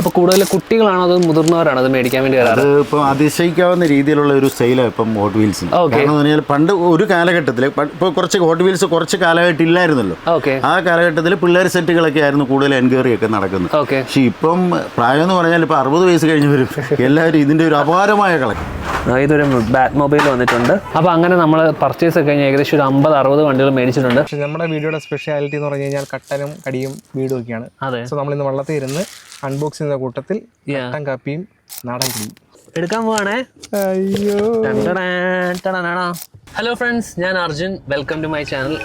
അപ്പോൾ കൂടുതൽ കുട്ടികളാണോ അതോ മുതിർന്നവരാണോ അത് മേടിക്കാൻ വേണ്ടി വരാറ്? ഇപ്പം അതിശയിക്കാവുന്ന രീതിയിലുള്ള ഒരു സെയിലാണ് ഇപ്പം ഹോട്ട് വീൽസിന് കാരണം പറഞ്ഞാൽ പണ്ട് ഒരു കാലഘട്ടത്തിൽ ഇപ്പോൾ കുറച്ച് ഹോട്ട് വീൽസ് കുറച്ച് കാലമായിട്ട് ഇല്ലായിരുന്നല്ലോ ഓക്കെ. ആ കാലഘട്ടത്തിൽ പിള്ളേർ സെറ്റുകളൊക്കെ ആയിരുന്നു കൂടുതൽ എൻക്വയറി ഒക്കെ നടക്കുന്നത്. ഓക്കെ. പക്ഷെ ഇപ്പം പ്രായം എന്ന് പറഞ്ഞാൽ ഇപ്പം അറുപത് വയസ്സ് കഴിഞ്ഞ് വരും. എല്ലാവരും ഇതിന്റെ ഒരു അപാരമായ കളക്ഷൻ ഇതൊരു ബാറ്റ് മൊബൈൽ വന്നിട്ടുണ്ട്. അപ്പോൾ അങ്ങനെ നമ്മൾ പർച്ചേസ് ഒക്കെ കഴിഞ്ഞാൽ ഏകദേശം ഒരു അമ്പത് അറുപത് വണ്ടികൾ മേടിച്ചിട്ടുണ്ട്. പക്ഷെ നമ്മുടെ വീഡിയോയുടെ സ്പെഷ്യാലിറ്റി എന്ന് പറഞ്ഞു കഴിഞ്ഞാൽ കട്ടനും കടിയും വീടും ഒക്കെയാണ്. അതെ. സോ നമ്മൾ ഇന്ന് വള്ളത്തിൽ ഇരുന്ന് അൺബോക്സ് ചെയ്യുന്ന കൂട്ടത്തിൽ കട്ടൻ കാപ്പിയും നാടൻ കുടിയും എടുക്കാൻ പോവാണേ? അയ്യോ. ഹലോ ഫ്രണ്ട്സ് ഞാൻ Arjun. Welcome to my channel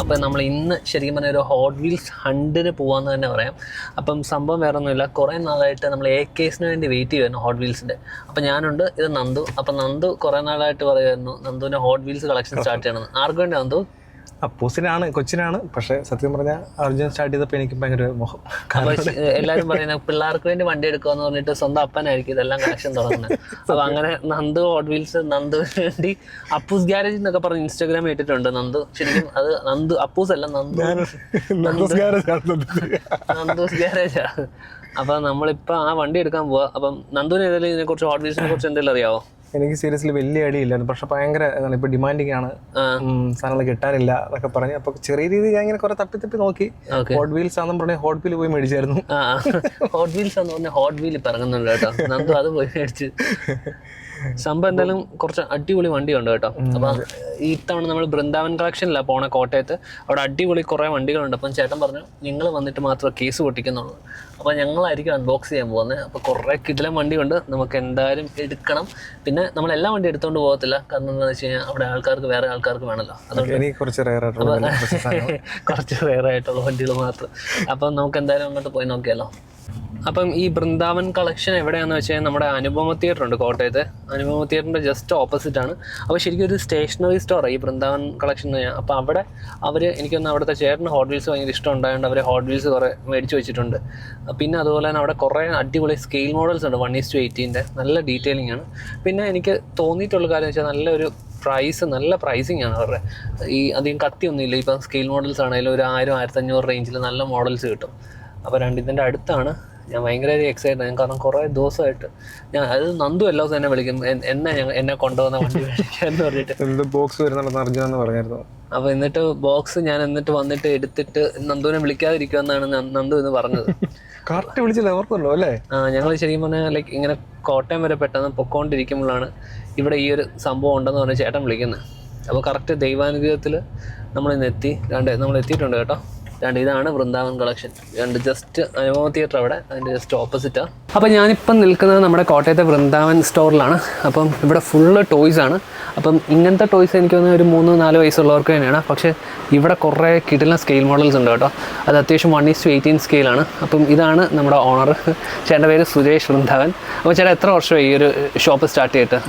അപ്പം നമ്മൾ ഇന്ന് ശരിക്കും പറഞ്ഞ ഒരു ഹോട്ട് വീൽസ് ഹണ്ടിന് പോകാമെന്ന് തന്നെ പറയാം. അപ്പം സംഭവം വേറെ ഒന്നുമില്ല കുറേ നാളായിട്ട് നമ്മൾ എ കേസിന് വേണ്ടി വെയിറ്റ് ചെയ്യുമായിരുന്നു ഹോട്ട് വീൽസിന്റെ അപ്പം ഞാനുണ്ട് ഇത് നന്ദു. അപ്പം നന്ദു കുറേ നാളായിട്ട് പറയുമായിരുന്നു നന്ദുവിന്റെ ഹോട്ട് വീൽസ് കളക്ഷൻ സ്റ്റാർട്ട് ചെയ്യണമെന്ന്. ആർക്കും വേണ്ടി നന്ദു? അപ്പൂസിനാണ് കൊച്ചിനാണ്. പക്ഷെ സത്യം പറഞ്ഞാൽ അർജുൻ സ്റ്റാർട്ട് ചെയ്തപ്പോൾ എനിക്ക് ഭയങ്കര മോഹം. എല്ലാവരും പറയുന്നത് പിള്ളേർക്ക് വേണ്ടി വണ്ടി എടുക്കുമെന്ന് പറഞ്ഞിട്ട് സ്വന്തം അപ്പനായിരിക്കും ഇതെല്ലാം കണക്ഷൻ തുടങ്ങുന്നത് അപ്പൊ അങ്ങനെ നന്ദു ഹോട്ട് വീൽസ് നന്ദു വേണ്ടി അപ്പൂസ് ഗ്യാരേജ് എന്നൊക്കെ പറഞ്ഞ് ഇൻസ്റ്റാഗ്രാം ഇട്ടിട്ടുണ്ട് നന്ദു. ശരിക്കും അത് നന്ദു അപ്പൂസ് അല്ല നന്ദു. നന്ദു. ഗ്യാരേജ് അപ്പൊ നമ്മളിപ്പോ ആ വണ്ടി എടുക്കാൻ പോവാ. അപ്പം നന്ദുവിന് ഏതായാലും ഇതിനെ കുറിച്ച് ഹോട്ട് വീൽസിനെ കുറിച്ച് എന്തെങ്കിലും അറിയാവോ? എനിക്ക് സീരിയസ്ലി വലിയ അടിയില്ലായിരുന്നു പക്ഷെ ഭയങ്കര എന്താണ് ഇപ്പൊ ഡിമാൻഡിങ് ആണ്. സാധനങ്ങൾ കിട്ടാനില്ല എന്നൊക്കെ പറഞ്ഞ്. അപ്പൊ ചെറിയ രീതിയിൽ ഞാൻ ഇങ്ങനെ കുറെ തപ്പി തപ്പി നോക്കി. ഹോട്ട് വീൽസ് ആണെന്ന് പറഞ്ഞാൽ ഹോട്ട് വീൽ പോയി മേടിച്ചായിരുന്നു. ഹോട്ട് വീൽസ് ആണെന്ന് പറഞ്ഞാൽ ഹോട്ട് വീൽ പറഞ്ഞു ഇറങ്ങുന്നുണ്ട് കേട്ടോ. നന്ദു അത് പോയി മേടിച്ച്. സംഭവം എന്തായാലും കുറച്ച് അടിപൊളി വണ്ടി ഉണ്ട് കേട്ടോ അപ്പൊ ഈ തവണ നമ്മൾ ബൃന്ദാവൻ കളക്ഷനില്ല പോണ കോട്ടയത്ത് അവിടെ അടിപൊളി കുറെ വണ്ടികളുണ്ട്. അപ്പം ചേട്ടൻ പറഞ്ഞു നിങ്ങൾ വന്നിട്ട് മാത്രം കേസ് പൊട്ടിക്കുന്നുള്ളൂ. അപ്പൊ ഞങ്ങളായിരിക്കും അൺബോക്സ് ചെയ്യാൻ പോകുന്നത്. അപ്പോൾ കുറെ കിടിലം വണ്ടിയുണ്ട്. നമുക്ക് എന്തായാലും എടുക്കണം. പിന്നെ നമ്മൾ എല്ലാ വണ്ടി എടുത്തോണ്ട് പോകത്തില്ല. കാരണം എന്താണെന്ന് വെച്ച് കഴിഞ്ഞാൽ അവിടെ ആൾക്കാർക്ക് വേറെ ആൾക്കാർക്ക് വേണമല്ലോ അതുകൊണ്ട് കുറച്ച് റെയർ ആയിട്ടുള്ള വണ്ടികൾ മാത്രം. അപ്പം നമുക്ക് എന്തായാലും അങ്ങോട്ട് പോയി നോക്കിയാലോ. അപ്പം ഈ ബൃന്ദാവൻ കളക്ഷൻ എവിടെയാന്ന് വെച്ച് കഴിഞ്ഞാൽ നമ്മുടെ അനുപമ തിയേറ്റർ ഉണ്ട് കോട്ടയത്ത്. അനുപമ തിയേറ്ററിന്റെ ജസ്റ്റ് ഓപ്പോസിറ്റ് ആണ്. അപ്പോൾ ശരിക്കും ഒരു സ്റ്റേഷനറി സ്റ്റോറാണ് ഈ ബൃന്ദാവൻ കളക്ഷൻ എന്ന് അപ്പോൾ അവിടെ അവർ എനിക്കൊന്ന് അവിടുത്തെ ചേട്ടന് ഹോട്ട് വീൽസ് ഭയങ്കര ഇഷ്ടം ഉണ്ടായതുകൊണ്ട് അവർ ഹോട്ട് വീൽസ് കുറേ മേടിച്ച് വെച്ചിട്ടുണ്ട്. പിന്നെ അതുപോലെ തന്നെ അവിടെ കുറേ അടിപൊളി സ്കെയിൽ മോഡൽസ് ഉണ്ട് വൺ ഈസ് ടു എയ്റ്റീന്റെ നല്ല ഡീറ്റെയിലിംഗ് ആണ്. പിന്നെ എനിക്ക് തോന്നിയിട്ടുള്ള കാര്യം വെച്ചാൽ നല്ലൊരു പ്രൈസ് നല്ല പ്രൈസിങ് ആണ് അവരുടെ. ഈ അധികം കത്തിയൊന്നുമില്ല. ഇപ്പം സ്കെയിൽ മോഡൽസ് ആണെങ്കിലും ഒരു ആയിരം ആയിരത്തഞ്ഞൂറ് റേഞ്ചിൽ നല്ല മോഡൽസ് കിട്ടും. അപ്പോൾ രണ്ടിതിന്റെ അടുത്താണ്. ഞാൻ ഭയങ്കര എക്സൈറ്റഡ് ആണ്. കാരണം കുറേ ദിവസമായിട്ട് ഞാൻ അത് നന്ദു എല്ലാ ദിവസവും എന്നെ വിളിക്കും. എന്നെ എന്നെ കൊണ്ടുപോകുന്ന വണ്ടി എന്ന് പറഞ്ഞിട്ട്. ബോക്സ് വരുന്നുണ്ടെന്ന് അർജുൻ എന്ന് പറഞ്ഞായിരുന്നു. അപ്പോൾ എന്നിട്ട് ബോക്സ് ഞാൻ എന്നിട്ട് വന്നിട്ട് എടുത്തിട്ട് നന്ദുവിനെ വിളിക്കാതിരിക്കുമെന്നാണ് നന്ദു എന്ന് പറഞ്ഞത്. കറക്റ്റ് വിളിച്ചില്ല? ഓർക്കുന്നുണ്ടോ അല്ലേ? ആ ഞങ്ങൾ ശരിക്കും പറഞ്ഞാൽ ലൈക്ക് ഇങ്ങനെ കോട്ടയം വരെ പെട്ടെന്ന് പൊക്കോണ്ടിരിക്കുമ്പോഴാണ് ഇവിടെ ഈ ഒരു സംഭവം ഉണ്ടെന്ന് പറഞ്ഞ ചേട്ടൻ വിളിക്കുന്നത് അപ്പോൾ കറക്റ്റ് ദൈവാനുഗ്രഹത്തിൽ നമ്മൾ ഇന്ന് എത്തി. രണ്ട് നമ്മൾ എത്തിയിട്ടുണ്ട് കേട്ടോ. രണ്ട് ഇതാണ് വൃന്ദാവൻ കളക്ഷൻ. രണ്ട് ജസ്റ്റ് അനുഭവ തിയേറ്റർ അവിടെ അതിന്റെ ജസ്റ്റ് ഓപ്പോസിറ്റാണ് അപ്പോൾ ഞാനിപ്പം നിൽക്കുന്നത് നമ്മുടെ കോട്ടയത്തെ വൃന്ദാവൻ സ്റ്റോറിലാണ്. അപ്പം ഇവിടെ ഫുള്ള് ടോയ്സ് ആണ്. അപ്പം ഇങ്ങനത്തെ ടോയ്സ് എനിക്ക് തോന്നുന്നത് ഒരു മൂന്ന് നാല് വയസ്സുള്ളവർക്ക് തന്നെയാണ്. പക്ഷേ ഇവിടെ കുറേ കിടിലൻ സ്കെയിൽ മോഡൽസ് ഉണ്ട് കേട്ടോ. അത് അത്യാവശ്യം വൺ ഈസ് ടു എയ്റ്റീൻ സ്കെയിലാണ് അപ്പം ഇതാണ് നമ്മുടെ ഓണർ ചേട്ടന്റെ പേര് സുരേഷ് വൃന്ദാവൻ. അപ്പോൾ ചേട്ടാ എത്ര വർഷമായി ഈ ഒരു ഷോപ്പ് സ്റ്റാർട്ട് ചെയ്തിട്ട്?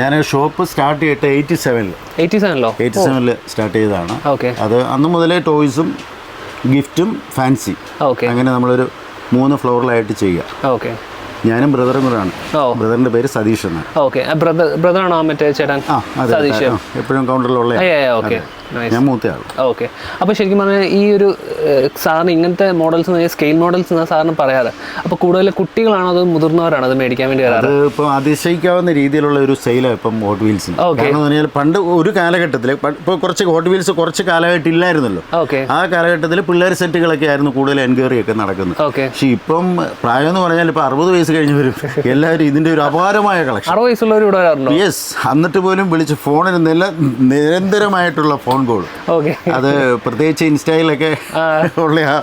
ഞാൻ ഷോപ്പ് സ്റ്റാർട്ട് ചെയ്തിട്ട് എയ്റ്റി സെവനിൽ എയ്റ്റി സെവനിലോ എയ്റ്റി സെവനിൽ സ്റ്റാർട്ട് ചെയ്തതാണ്. ഓക്കെ അത് അന്ന് മുതലേ ടോയ്സും ഗിഫ്റ്റും ഫാൻസി. ഓക്കെ. അങ്ങനെ നമ്മളൊരു മൂന്ന് ഫ്ലോറിലായിട്ട് ചെയ്യുക ഓക്കെ. ഞാനും ബ്രദറും കൂടെയാണ്. ബ്രദറിന്റെ പേര് സതീഷ് എന്നാണ്. ഓക്കെ. ബ്രദർ ബ്രദറാണോ മറ്റേ ചേട്ടൻ? സതീഷ്. എപ്പോഴും കൗണ്ടറിലുള്ള ഓക്കെ. ഞാൻ മൂത്തയാൾ ഓക്കെ അപ്പോൾ ശരിക്കും പറഞ്ഞാൽ ഈ ഒരു സാറിന് ഇങ്ങനത്തെ മോഡൽസ് സ്കെയിൽ മോഡൽസ് സാധാരണ പറയാറ് അപ്പോൾ കൂടുതൽ കുട്ടികളാണോ അത് മുതിർന്നവരാണോ അത് മേടിക്കാൻ വേണ്ടി വരാറ്? ഇപ്പോൾ ഇപ്പം അതിശയിക്കാവുന്ന രീതിയിലുള്ള ഒരു സെയിലാണ് ഇപ്പം ഹോട്ട് വീൽസിന് Okay. കാരണം പറഞ്ഞാൽ പണ്ട് ഒരു കാലഘട്ടത്തിൽ ഇപ്പോൾ കുറച്ച് ഹോട്ട് വീൽസ് കുറച്ച് കാലമായിട്ട് ഇല്ലായിരുന്നല്ലോ. ഓക്കെ ആ കാലഘട്ടത്തിൽ പിള്ളേർ സെറ്റുകളൊക്കെ ആയിരുന്നു കൂടുതൽ എൻക്വയറി ഒക്കെ നടക്കുന്നത്. ഓക്കെ പക്ഷെ ഇപ്പം പ്രായം എന്ന് പറഞ്ഞാൽ ഇപ്പം അറുപത് വയസ്സ് കഴിഞ്ഞ് വരും. എല്ലാവരും ഇതിന്റെ ഒരു അപാരമായ കളക്ഷൻ യെസ് എന്നിട്ട് പോലും വിളിച്ച് ഫോണിൽ നില നിരന്തരമായിട്ടുള്ള ഫോൺ ഓക്കെ. അത് പ്രത്യേകിച്ച് ഇൻസ്റ്റയിലൊക്കെ ഉള്ള ആ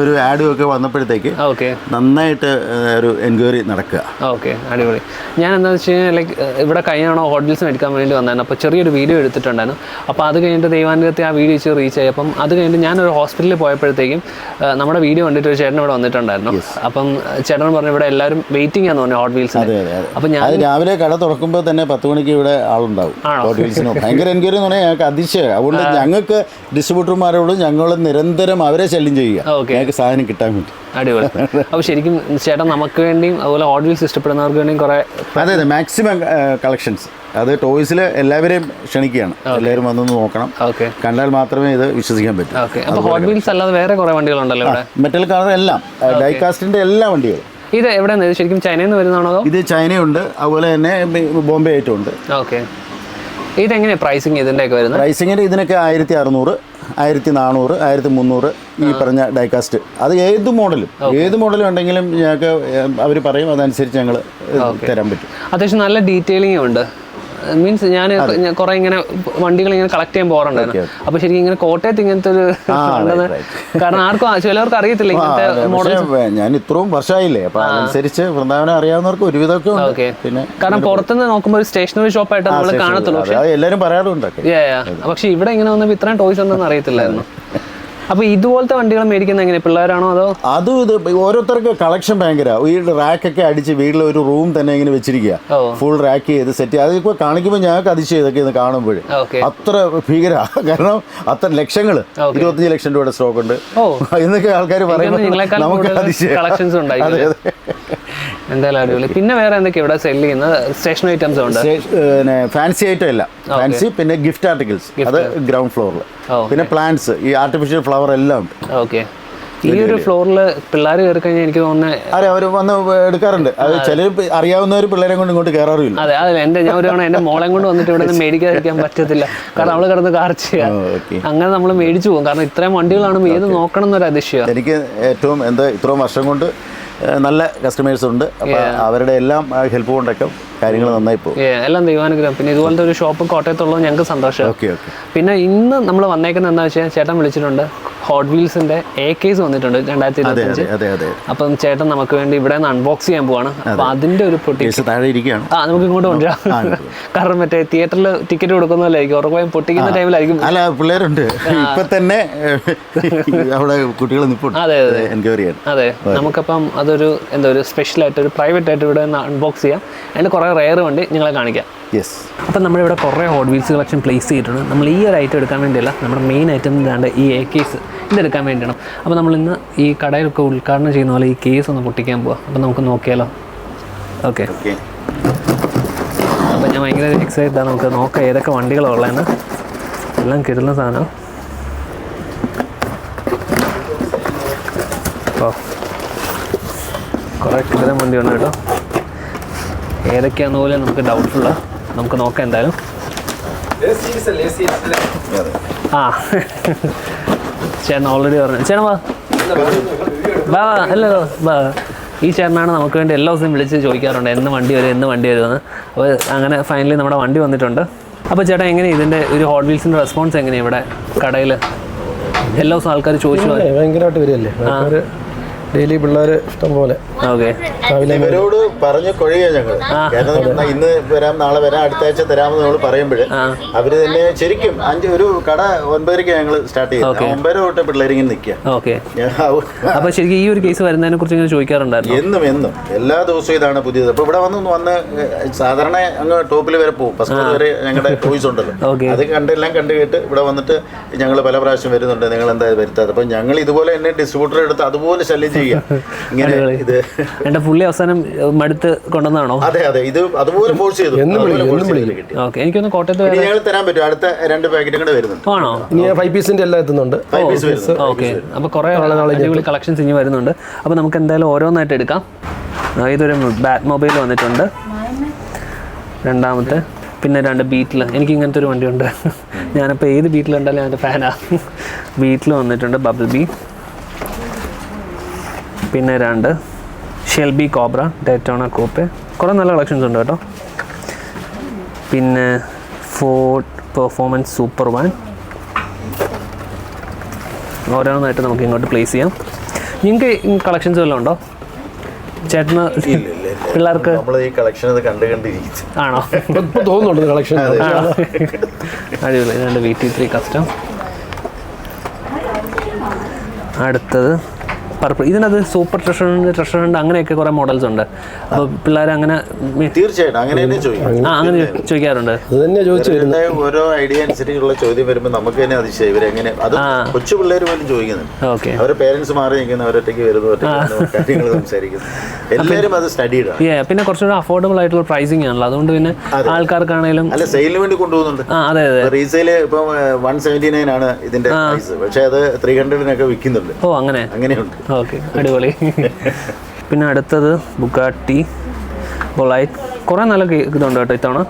ഒരു ആഡും ഒക്കെ വന്നപ്പോഴത്തേക്ക് ഓക്കെ. നന്നായിട്ട് ഒരു എൻക്വയറി നടക്കുക. ഓക്കെ അടിപൊളി. ഞാൻ എന്താണെന്ന് വെച്ച് കഴിഞ്ഞാൽ ലൈക്ക് ഇവിടെ കഴിഞ്ഞാണോ ഹോട്ടൽസ് എടുക്കാൻ വേണ്ടി വന്നായിരുന്നു. അപ്പോൾ ചെറിയൊരു വീഡിയോ എടുത്തിട്ടുണ്ടായിരുന്നു. അപ്പോൾ അത് കഴിഞ്ഞിട്ട് ദൈവാനുഗ്രഹത്തെ ആ വീഡിയോ വെച്ച് റീച്ച് ആയി. അപ്പം അത് കഴിഞ്ഞിട്ട് ഞാനൊരു ഹോസ്പിറ്റലിൽ പോയപ്പോഴത്തേക്കും നമ്മുടെ വീഡിയോ കണ്ടിട്ട് ഒരു ചേട്ടൻ ഇവിടെ വന്നിട്ടുണ്ടായിരുന്നു. അപ്പം ചേട്ടൻ പറഞ്ഞു ഇവിടെ എല്ലാവരും വെയിറ്റിംഗ് ആണെന്ന് പറഞ്ഞു ഹോട്ട് വീൽസ് അപ്പം ഞാൻ രാവിലെ കട തുറക്കുമ്പോൾ തന്നെ പത്ത് മണിക്ക് ഇവിടെ ആളുണ്ടാവും? ഹോട്ട് വീൽസിനോ ഭയങ്കര എൻക്വയറി എന്ന് പറഞ്ഞാൽ അതിശയം അതുകൊണ്ട് അതുകൊണ്ട് ഞങ്ങൾക്ക് ഡിസ്ട്രിബ്യൂട്ടർമാരോട് ഞങ്ങൾ നിരന്തരം അവരെ ശല്യം ചെയ്യുക. ഞങ്ങൾക്ക് സാധനം കിട്ടാൻ വേണ്ടി. അടിപൊളി. അപ്പോൾ ശരിക്കും ചേട്ടൻ നമുക്ക് വേണ്ടിയും അതുപോലെ ഓഡിയൻസ് ഇഷ്ടപ്പെടുന്നവർക്ക് വേണ്ടിയും കുറേ അതെ അതെ. മാക്സിമം കളക്ഷൻസ് അത് ടോയ്സിൽ എല്ലാവരെയും ക്ഷണിക്കുകയാണ്. എല്ലാവരും വന്നൊന്ന് നോക്കണം. ഓക്കെ. കണ്ടാൽ മാത്രമേ ഇത് വിശ്വസിക്കാൻ പറ്റൂ. ഹോട്ട് വീൽസ് അല്ലാതെ വേറെ കുറേ വണ്ടികളുണ്ടല്ലോ മെറ്റൽ കളർ എല്ലാം. ഡൈകാസ്റ്റിന്റെ എല്ലാ വണ്ടികളും. ഇത് എവിടെ ശരിക്കും ചൈനയിൽ നിന്ന് വരുന്നതാണോ ഇത് ചൈനയുണ്ട്. അതുപോലെ തന്നെ ബോംബെ ആയിട്ടും ഉണ്ട്. ഓക്കെ. ഇതെങ്ങനെയാണ് പ്രൈസിങ് ഇതിന്റെയൊക്കെ വരുന്നത്? പ്രൈസിങ്ങിന്റെ ഇതിനൊക്കെ ആയിരത്തി അറുന്നൂറ് ആയിരത്തി നാനൂറ് ആയിരത്തി മുന്നൂറ് ഈ പറഞ്ഞ ഡൈകാസ്റ്റ് അത് ഏത് മോഡലും. ഏത് മോഡലും ഉണ്ടെങ്കിലും ഞങ്ങൾക്ക് അവർ പറയും അതനുസരിച്ച് ഞങ്ങൾ തരാൻ പറ്റും. അത്യാവശ്യം നല്ല ഡീറ്റെയിലിംഗ് ഉണ്ട്. മീൻസ് ഞാൻ കുറെ ഇങ്ങനെ വണ്ടികൾ ഇങ്ങനെ കളക്ട് ചെയ്യാൻ പോകാറുണ്ടായിരുന്നു അപ്പൊ ശരിക്കും ഇങ്ങനെ കോട്ടയത്ത് ഇങ്ങനത്തെ ഒരു കാരണം ആർക്കും ചിലവർക്ക് അറിയത്തില്ല ഇങ്ങനത്തെ മോഡൽ ഞാൻ ഇത്രയും വർഷമായില്ലേ? അപ്പൊ അതനുസരിച്ച് വൃന്ദാവനം അറിയാവുന്നവർക്ക് ഒരുവിധമൊക്കെ പിന്നെ കാരണം പുറത്തുനിന്ന് നോക്കുമ്പോൾ ഒരു സ്റ്റേഷനറി ഷോപ്പായിട്ട് നമ്മൾ കാണത്തുള്ളൂ. അതെ, എല്ലാവരും പറയാറുണ്ട്. പക്ഷെ ഇവിടെ ഇങ്ങനെ വന്നപ്പോൾ ഇത്രയും ടോയ്സ് ഉണ്ടെന്ന് അറിയത്തില്ലായിരുന്നു. അപ്പൊ ഇതുപോലത്തെ വണ്ടികൾ മേടിക്കുന്നത് എങ്ങനെ പിള്ളേരാണോ അതോ? അതും ഇത് ഓരോരുത്തർക്ക് കളക്ഷൻ ഭയങ്കര. ഈ റാക്കൊക്കെ അടിച്ച് വീട്ടിൽ ഒരു റൂം തന്നെ ഇങ്ങനെ വെച്ചിരിക്കുക. ഫുൾ റാക്ക് ചെയ്ത് സെറ്റ് അതിപ്പോൾ കാണിക്കുമ്പോൾ ഞങ്ങൾക്ക് അതിശയം ഇതൊക്കെ ഇത് കാണുമ്പോൾ അത്ര ഭീകര. കാരണം അത്ര ലക്ഷങ്ങൾ ഇരുപത്തഞ്ച് ലക്ഷം രൂപയുടെ സ്റ്റോക്ക് ഉണ്ട്. എന്നൊക്കെ ആൾക്കാർ പറയുന്നത് നമുക്ക് അതിശയം. അതെ അതെ. എന്തായാലും അടിപൊളി. പിന്നെ വേറെ എന്തൊക്കെ ഇവിടെ സെൽ ചെയ്യുന്നത് സ്റ്റേഷനറി ഐറ്റംസ് ഉണ്ട്? ഫാൻസി ഐറ്റം ഇല്ല. ഫാൻസി പിന്നെ ഗിഫ്റ്റ് ആർട്ടിക്കിൾസ് അത് ഗ്രൗണ്ട് ഫ്ലോറിൽ പിന്നെ പ്ലാന്റ്സ് ഈ ആർട്ടിഫിഷ്യൽ ഫ്ലവർ എല്ലാം ഉണ്ട്. ഓക്കെ ഈ ഒരു ഫ്ലോറിൽ പിള്ളേർ കയറി കഴിഞ്ഞാൽ എനിക്ക് തോന്നുന്നത് അതെ അവർ വന്ന് എടുക്കാറുണ്ട്. അത് ചില അറിയാവുന്നവർ പിള്ളേരെ കൊണ്ട് ഇങ്ങോട്ട് കയറാറില്ല അതെ അതെ എന്റെ ഞാൻ ഒരു എന്റെ മോളെ കൊണ്ട് വന്നിട്ട് ഇവിടെ നിന്ന് മേടിക്കാതിരിക്കാൻ പറ്റത്തില്ല. കാരണം നമ്മൾ കിടന്ന് കാർച്ച അങ്ങനെ നമ്മൾ മേടിച്ചു പോകും. കാരണം ഇത്രയും വണ്ടികളാണ് ഏത് നോക്കണം എന്നൊരു അതിശയം എനിക്ക് ഏറ്റവും എന്താ ഇത്രയും വർഷം കൊണ്ട് നല്ല കസ്റ്റമേഴ്സ് ഉണ്ട്. അപ്പം അവരുടെ എല്ലാം ഹെൽപ്പ് കൊണ്ടൊക്കെ കാര്യങ്ങൾ നന്നായി പോകും. എല്ലാം ദൈവാനുഗ്രഹം. പിന്നെ ഇതുപോലത്തെ ഒരു ഷോപ്പ് കോട്ടയത്തുള്ളത് ഞങ്ങൾക്ക് സന്തോഷം. ഓക്കെ ഓക്കെ പിന്നെ ഇന്ന് നമ്മൾ വന്നേക്കുന്നത് എന്താ വെച്ചാൽ ചേട്ടൻ വിളിച്ചിട്ടുണ്ട്. ഹോട്ട് വീൽസിന്റെ എ കേസ് വന്നിട്ടുണ്ട് രണ്ടായിരത്തി അതെ അതെ അതെ അതെ. അപ്പം ചേട്ടൻ നമുക്ക് വേണ്ടി ഇവിടെ നിന്ന് അൺബോക്സ് ചെയ്യാൻ പോവാണ്. അപ്പൊ അതിന്റെ ഒരു പൊട്ടിക്കേസ് താഴെ ഇരിക്കുകയാണ്. ആ നമുക്ക് ഇങ്ങോട്ട് കൊണ്ടുവരാം. കാരണം മറ്റേ തിയേറ്ററിൽ ടിക്കറ്റ് കൊടുക്കുന്നതല്ലായിരിക്കും. ഉറപ്പായും പൊട്ടിക്കുന്ന ടൈമിലായിരിക്കും. അല്ല പിള്ളേരുണ്ട്. ഇപ്പൊ തന്നെ അവിടെ കുട്ടികൾ അതെ അതെ എൻക്വയറി അതെ. നമുക്കപ്പം അതൊരു എന്താ ഒരു സ്പെഷ്യൽ ആയിട്ട് ഒരു പ്രൈവറ്റ് ആയിട്ട് ഇവിടെ അൺബോക്സ് ചെയ്യാം. അതിന്റെ കുറേ റെയർ വണ്ടി നിങ്ങളെ കാണിക്കാം. യെസ് അപ്പം നമ്മളിവിടെ കുറേ ഹോട്ട് വീൽസ് കളക്ഷൻ പ്ലേസ് ചെയ്തിട്ടുണ്ട്. നമ്മൾ ഈ ഒരു ഐറ്റം എടുക്കാൻ വേണ്ടിയല്ല നമ്മുടെ മെയിൻ ഐറ്റം ഇതാണ്ട് ഈ എ കേസ് ഇതെടുക്കാൻ വേണ്ടിയാണ്. അപ്പോൾ നമ്മൾ ഇന്ന് ഈ കടയിലൊക്കെ ഉദ്ഘാടനം ചെയ്യുന്ന പോലെ ഈ കേസ് ഒന്ന് പൊട്ടിക്കാൻ പോവാം. അപ്പം നമുക്ക് നോക്കിയാലോ? ഓക്കെ അപ്പം ഞാൻ ഭയങ്കര എക്സൈറ്റഡ് ആണ് നമുക്ക് നോക്കാം ഏതൊക്കെ വണ്ടികളാണ് ഉള്ളതെന്ന്. എല്ലാം കിട്ടുന്ന സാധനം. ഓ. കുറേ കിടന്ന വണ്ടിയുണ്ട് കേട്ടോ. ഏതൊക്കെയാണെന്ന് പോലും നമുക്ക് ഡൗട്ട്ഫുള്ളാണ് നമുക്ക് നോക്കാം എന്തായാലും. ആ. ചേട്ടൻ ഓൾറെഡി പറഞ്ഞു. ചേട്ടൻ വാ. വാ അല്ലല്ലോ വാ ഈ ചേട്ടനാണ് നമുക്ക് വേണ്ടി എല്ലാ ദിവസവും വിളിച്ച് ചോദിക്കാറുണ്ട് എന്ന് വണ്ടി വരും എന്ന് വണ്ടി വരുമെന്ന് അപ്പോൾ അങ്ങനെ ഫൈനലി നമ്മുടെ വണ്ടി വന്നിട്ടുണ്ട്. അപ്പോൾ ചേട്ടാ എങ്ങനെ ഇതിന്റെ ഒരു ഹോട്ട് വീൽസിന്റെ റെസ്പോൺസ് എങ്ങനെയാണ് ഇവിടെ കടയിൽ എല്ലാ ദിവസവും ആൾക്കാർ ചോദിച്ചു ഭയങ്കരമായിട്ട് വരികയല്ലേ? ഡെയിലി പിള്ളേർ ഇഷ്ടം പോലെ. ഇവരോട് പറഞ്ഞു കൊഴിയുക ഞങ്ങൾ കാരണം ഇന്ന് വരാം നാളെ വരാം അടുത്ത ആഴ്ച തരാമെന്ന് നമ്മൾ പറയുമ്പോൾ അവർ തന്നെ ശരിക്കും അഞ്ച് ഒരു കട ഒൻപതരയ്ക്ക് ഞങ്ങൾ സ്റ്റാർട്ട് ചെയ്തു ഒമ്പതര തൊട്ട് പിള്ളേരിങ്ങനെ നിൽക്കുക. ഓക്കെ. അപ്പോൾ ശരിക്കും ഈ ഒരു കേസ് വരുന്നതിനെ കുറിച്ച് ഇങ്ങനെ ചോദിക്കാറുണ്ടായിരുന്നു? എന്നും എന്നും. എല്ലാ ദിവസവും ഇതാണ് പുതിയത്. അപ്പൊ ഇവിടെ വന്ന് വന്ന് സാധാരണ അങ്ങ് ടോപ്പിൽ വരെ പോകും. ഫസ്റ്റ് വരെ ഞങ്ങളുടെ ടോയ്സ് ഉണ്ടല്ലോ. അത് കണ്ടെല്ലാം കണ്ടു കേട്ട് ഇവിടെ വന്നിട്ട് ഞങ്ങൾ പല പ്രാവശ്യം വരുന്നുണ്ട്. നിങ്ങൾ എന്താ വരുത്താതെ അപ്പൊ ഞങ്ങൾ ഇതുപോലെ തന്നെ ഡിസ്ട്രിബ്യൂട്ടർ എടുത്ത് അതുപോലെ ശല്യം ചെയ്യുക. ഇങ്ങനെ ഇത് എന്റെ പുള്ളി അവസാനം മടുത്ത് കൊണ്ടുവന്നാണോ? അതെ അതെ. ഇത് അതുപോലെ ഫോഴ്സ് ചെയ്തു. ഓക്കെ എനിക്കൊന്ന് കോട്ടയത്ത് ഞങ്ങൾ തരാൻ പറ്റും അടുത്ത രണ്ട് പാക്കറ്റും കൂടെ വരുന്നുണ്ട്. ആണോ? ഇനി ഫൈവ് പീസിന്റെ എല്ലാം എത്തുന്നുണ്ട്. ഓക്കെ. അപ്പോൾ കുറേ അടിപൊളി കളക്ഷൻസ് ഇനി വരുന്നുണ്ട്. അപ്പോൾ നമുക്ക് എന്തായാലും ഓരോന്നായിട്ട് എടുക്കാം. ഇതൊരു ബാറ്റ് മൊബൈൽ വന്നിട്ടുണ്ട്. രണ്ടാമത്തെ. പിന്നെ രണ്ട് ബീറ്റിൽ എനിക്ക് ഇങ്ങനത്തെ ഒരു വണ്ടിയുണ്ട്. ഞാനിപ്പോൾ ഏത് ബീറ്റിൽ ഞാൻ ഫാനാണ് ഫാനാ ബീറ്റിൽ വന്നിട്ടുണ്ട് ബബിൾ ബി പിന്നെ രണ്ട് ഷെൽബി കോബ്ര ഡേറ്റോണ കോപ്പ് കുറേ നല്ല കളക്ഷൻസ് ഉണ്ട് കേട്ടോ. പിന്നെ ഫോർഡ് പെർഫോമൻസ് സൂപ്പർ വാൻ ഓരോന്നായിട്ട് നമുക്ക് ഇങ്ങോട്ട് പ്ലേസ് ചെയ്യാം. നിങ്ങൾക്ക് കളക്ഷൻസ് വല്ലതും ഉണ്ടോ? ചേട്ടന് പിള്ളേർക്ക് നമ്മൾ ഈ കളക്ഷൻ ഇത് കണ്ടു കണ്ടിരിക്കും ആണോ? ഇപ്പൊ തോന്നുന്നുണ്ട് കളക്ഷൻ അടിപൊളി. രണ്ട് വി ടി ത്രീ കസ്റ്റം അടുത്തത് പർപ്പിൾ ഇതിനകത്ത് സൂപ്പർ ട്രഷർ ഉണ്ട് ട്രഷർ ഉണ്ട് അങ്ങനെയൊക്കെ കുറേ മോഡൽസ് ഉണ്ട്. അപ്പോൾ പിള്ളേർ അങ്ങനെ തീർച്ചയായിട്ടും അങ്ങനെ തന്നെ ചോദിക്കും. ആ അങ്ങനെ ചോദിക്കാറുണ്ട്. ഓരോ ഐഡിയ അനുസരിച്ചുള്ള ചോദ്യം വരുമ്പോൾ നമുക്ക് തന്നെ അതിശയം. ഇവരെങ്ങനെ അത് കൊച്ചു പിള്ളേർ പോലും ചോദിക്കുന്നുണ്ട്. ഓക്കെ. അവരുടെ പേരൻസ് മാറി നിൽക്കുന്ന അവരൊറ്റയ്ക്ക് വരുന്നു കാര്യങ്ങൾ സംസാരിക്കുന്നു. എല്ലാവരും അത് സ്റ്റഡീഡാണ് ഏ പിന്നെ കുറച്ചുകൂടെ അഫോർഡബിൾ ആയിട്ടുള്ള പ്രൈസിംഗ് ആണല്ലോ. അതുകൊണ്ട് പിന്നെ ആൾക്കാർക്കാണെങ്കിലും അല്ല സെയിലിന് വേണ്ടി കൊണ്ടുപോകുന്നുണ്ട്. അതെ അതെ. റീസെയിൽ ഇപ്പം വൺ സെവന്റി നയൻ ആണ് ഇതിന്റെ പ്രൈസ് പക്ഷെ അത് ത്രീ ഹൺഡ്രഡിനൊക്കെ വിൽക്കുന്നുണ്ട്. ഓ അങ്ങനെ. അങ്ങനെയുണ്ട്. ഓക്കെ അടിപൊളി. പിന്നെ അടുത്തത് ബുക്കാട്ടി ബൊളൈറ്റ് കുറേ നല്ല കേക്ക് ഇതുണ്ട് കേട്ടോ ഇത്തവണ.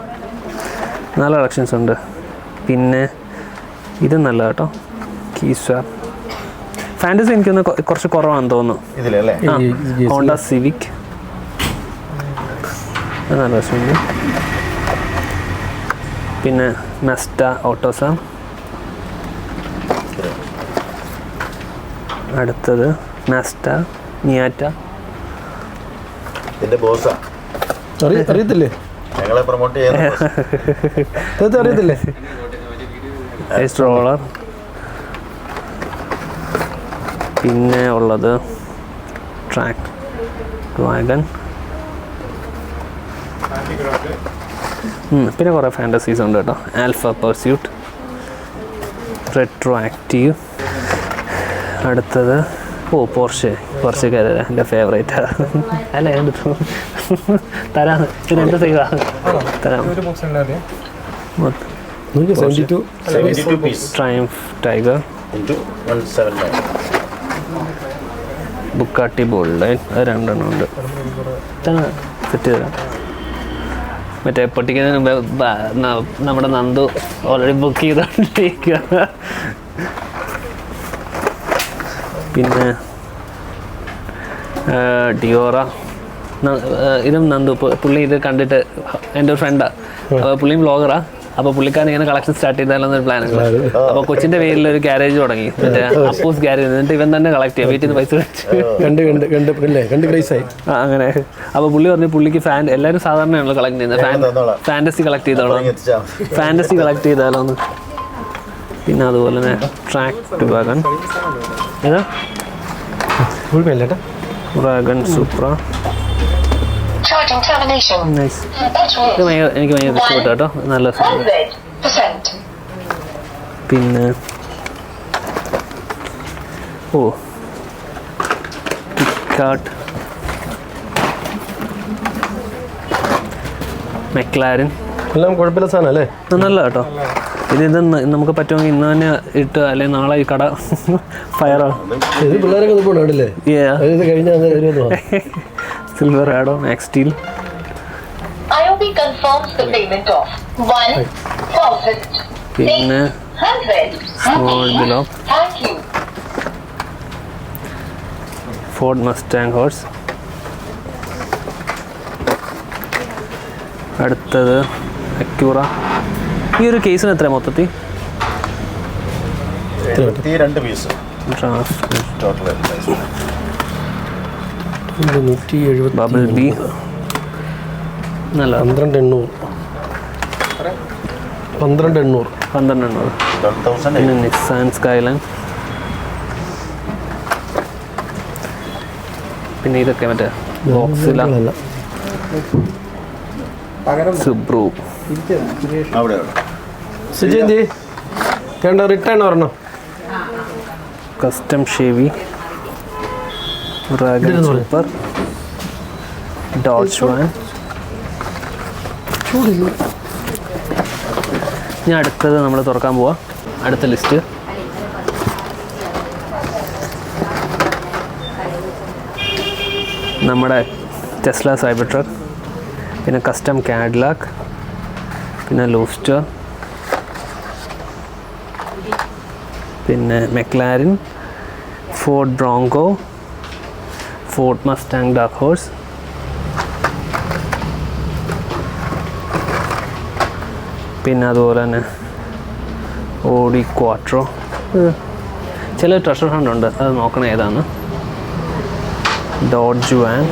നല്ല കളക്ഷൻസ് ഉണ്ട്. പിന്നെ ഇത് നല്ല കേട്ടോ കീസ ഫാന്റസി എനിക്കൊന്ന് കുറച്ച് കുറവാണെന്ന് തോന്നുന്നു. ഹോണ്ട സിവിക് നല്ല രസമുണ്ട്. പിന്നെ മെസ്റ്റ ഓട്ടോസ അടുത്തത് മെസ്റ്റ നിയാറ്റ. ഇതിന്റെ ബോസാ. അറിയ അറിയത്തില്ലേ? ഞങ്ങളെ പ്രൊമോട്ട് ചെയ്യുന്ന അറിയത്തില്ലേ? സ്ട്രോളർ പിന്നെ ഉള്ളത് ട്രാക്ക് വാഗൺ പിന്നെ കുറേ ഫാന്റസീസ് ഉണ്ട് കേട്ടോ. ആൽഫ പെർസ്യൂട്ട് റെട്രോ ആക്റ്റീവ് അടുത്തത് ഓ പോർഷ്. പോർഷക്കാര എന്റെ ഫേവറേറ്റ് അല്ല എടുത്തു തരാം? പിന്നെ സൈവാ തരാം. മൊത്തം നോക്കി seventy two 72 piece. Triumph Tiger into 179. Bugatti Bolide അത് രണ്ടെണ്ണം ഉണ്ട്. സെറ്റ് തരാം. മറ്റേ പൊട്ടിക്കുന്നതിന് മുമ്പ് നമ്മുടെ നന്ദു ഓൾറെഡി ബുക്ക് ചെയ്തോണ്ടിരിക്കുക പിന്നെ ഡിയോറ. ഇതും നന്ദു. പുള്ളി ഇത് കണ്ടിട്ട് എന്റെ ഒരു ഫ്രണ്ടാണ് അപ്പോൾ പുള്ളിയും ബ്ലോഗറാ അപ്പോൾ പുള്ളിക്കാരൻ ഇങ്ങനെ കളക്ഷൻ സ്റ്റാർട്ട് ചെയ്താലെന്നൊരു പ്ലാൻ ഉണ്ട്. അപ്പോൾ കൊച്ചിന്റെ പേരിൽ ഒരു ഗ്യാരേജ് തുടങ്ങി. മറ്റേ അപ്പൂസ് ഗ്യാരേജ് എന്നിട്ട് ഇവൻ തന്നെ കളക്ട് ചെയ്യാം. വീട്ടിൽ നിന്ന് പൈസ വെച്ച് കണ്ട് കണ്ട് കണ്ട് അല്ലേ കണ്ട് ഗ്രേസായി ആയി. ആ, അങ്ങനെ. അപ്പോൾ പുള്ളി പറഞ്ഞു പുള്ളിക്ക് ഫാൻ എല്ലാവരും സാധാരണയാണല്ലോ കളക്ട് ചെയ്യുന്നത്. ഫാൻ. ഫാന്റസി കളക്ട് ചെയ്തോളാം. ഫാന്റസി കളക്ട് ചെയ്താലോ പിന്നെ അതുപോലെ തന്നെ ട്രാക്ക് ടു വാഗൺ ഏതാ? സൂപ്ര. നൈസ് Battery ഇത് ഭയങ്കര എനിക്ക് ഭയങ്കര ഇഷ്ടപ്പെട്ടു കേട്ടോ. നല്ല സാധനം. 100%. പിന്നെ ഓ കിക്കാട്ട് മെക്ലാരൻ എല്ലാം കുഴപ്പമില്ല സാധനം അല്ലേ? നല്ല കേട്ടോ. ഇത് ഇത് നമുക്ക് പറ്റുമെങ്കിൽ ഇന്ന് തന്നെ ഇട്ട് അല്ലെങ്കിൽ നാളെ ഈ കട. Silver ആഡോ Max Steel IOB confirms the payment of 1,000. പിന്നെ 100. Small below Thank you. Ford Mustang horse അടുത്തത് അക്യൂറ ഈ ഒരു കേസിന് എത്ര മൊത്തത്തിൽ? എഴുപത്തിരണ്ട് പീസ് ടോട്ടൽ നൂറ്റി എഴുപത്തി ബബിൾ ബി അല്ല പന്ത്രണ്ട് എണ്ണൂറ് പന്ത്രണ്ട് എണ്ണൂറ് പന്ത്രണ്ട് എണ്ണൂറ് പിന്നെ നിക്സാൻ സ്കൈലൈൻ പിന്നെ ഇതൊക്കെ മറ്റേ ബോക്സിലല്ല സുബ്രു അവിടെ അവിടെ. സുജയന്തി കണ്ട റിട്ടേൺ ഒരെണ്ണം. Custom Chevy dragon super Dodge van ഇനി അടുത്തത് നമ്മൾ തുറക്കാൻ പോവാം. അടുത്ത ലിസ്റ്റ്. നമ്മുടെ ടെസ്ല സൈബർ ട്രക്ക് പിന്നെ കസ്റ്റം കാഡ്ലാക്ക് പിന്നെ ലൂസ്റ്റർ പിന്നെ McLaren Ford Bronco Ford Mustang dark horse പിന്നെ അതുപോലെ തന്നെ ഓഡി ക്വാട്രോ ചില ട്രഷർ ഹണ്ട് ഉണ്ട്. അത് നോക്കണ ഏതാണ്? ഡോഡ്ജ് വാൻ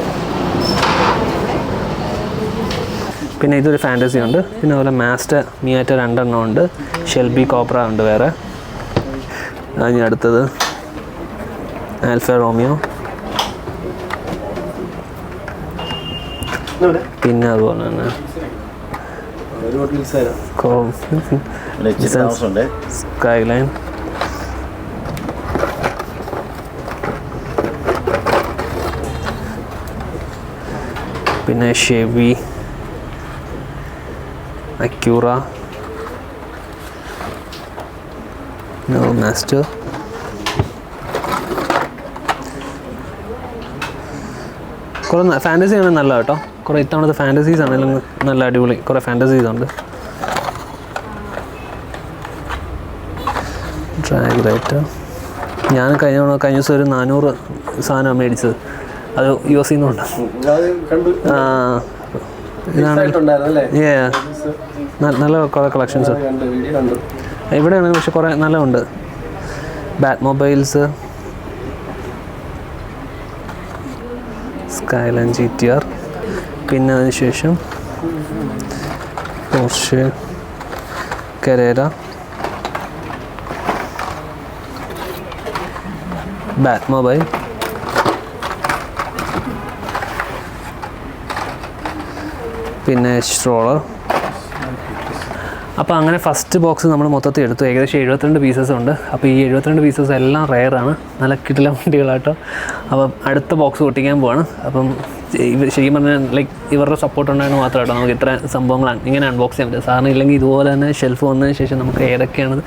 പിന്നെ ഇതൊരു ഫാന്റസി ഉണ്ട്. പിന്നെ അതുപോലെ മാസ്റ്റർ മിയാറ്റ രണ്ടെണ്ണം ഉണ്ട്. ഷെൽബി കോപ്ര ഉണ്ട് വേറെ. ഇനി അടുത്തത്. Alfa Romeo. പിന്നെ അതുപോലെ തന്നെ. സ്കൈ ലൈൻ പിന്നെ ഷെവി. അക്യൂറ. മാസ്റ്റർ കുറേ ഫാന്റസി ആണ് നല്ല കേട്ടോ. കുറേ ഇത്തവണത്തെ ഫാന്റസീസ് ആണെങ്കിലും നല്ല അടിപൊളി. കുറേ ഫാന്റസീസ് ഉണ്ട്. ഡ്രാഗ് റൈറ്റർ ഞാൻ കഴിഞ്ഞ തവണ കഴിഞ്ഞ ദിവസം ഒരു നാനൂറ് സാധനം മേടിച്ചത്. അത് യൂസ് ചെയ്യുന്നുണ്ട് ആ ഇതാണ് നല്ല കുറേ കളക്ഷൻസ് ഇവിടെയാണ് പക്ഷെ കുറേ നല്ലതുണ്ട്. Batmobiles Skyline G T R പിന്നെ അതിനുശേഷം പോർഷെ കരേര ബാറ്റ് മൊബൈൽ പിന്നെ സ്ട്രോളർ അപ്പോൾ അങ്ങനെ ഫസ്റ്റ് ബോക്സ് നമ്മൾ മൊത്തത്തിൽ എടുത്തു. ഏകദേശം എഴുപത്തിരണ്ട് പീസസ് ഉണ്ട്. അപ്പോൾ ഈ എഴുപത്തിരണ്ട് പീസസ് എല്ലാം റയറാണ് നല്ല കിട്ടില്ല വണ്ടികളാട്ടോ. അപ്പം അടുത്ത ബോക്സ് പൊട്ടിക്കാൻ പോവാണ്. അപ്പം ഇവർ ശരിക്കും പറഞ്ഞാൽ ലൈക്ക് ഇവരുടെ സപ്പോർട്ട് ഉണ്ടായിരുന്നു മാത്രമായിട്ട് നമുക്ക് ഇത്ര സംഭവങ്ങൾ ഇങ്ങനെ അൺബോക്സ് ചെയ്യാൻ പറ്റും സാറിന് ഇല്ലെങ്കിൽ ഇതുപോലെ തന്നെ ഷെൽഫ് വന്നതിന് ശേഷം നമുക്ക് ഏതൊക്കെയാണ്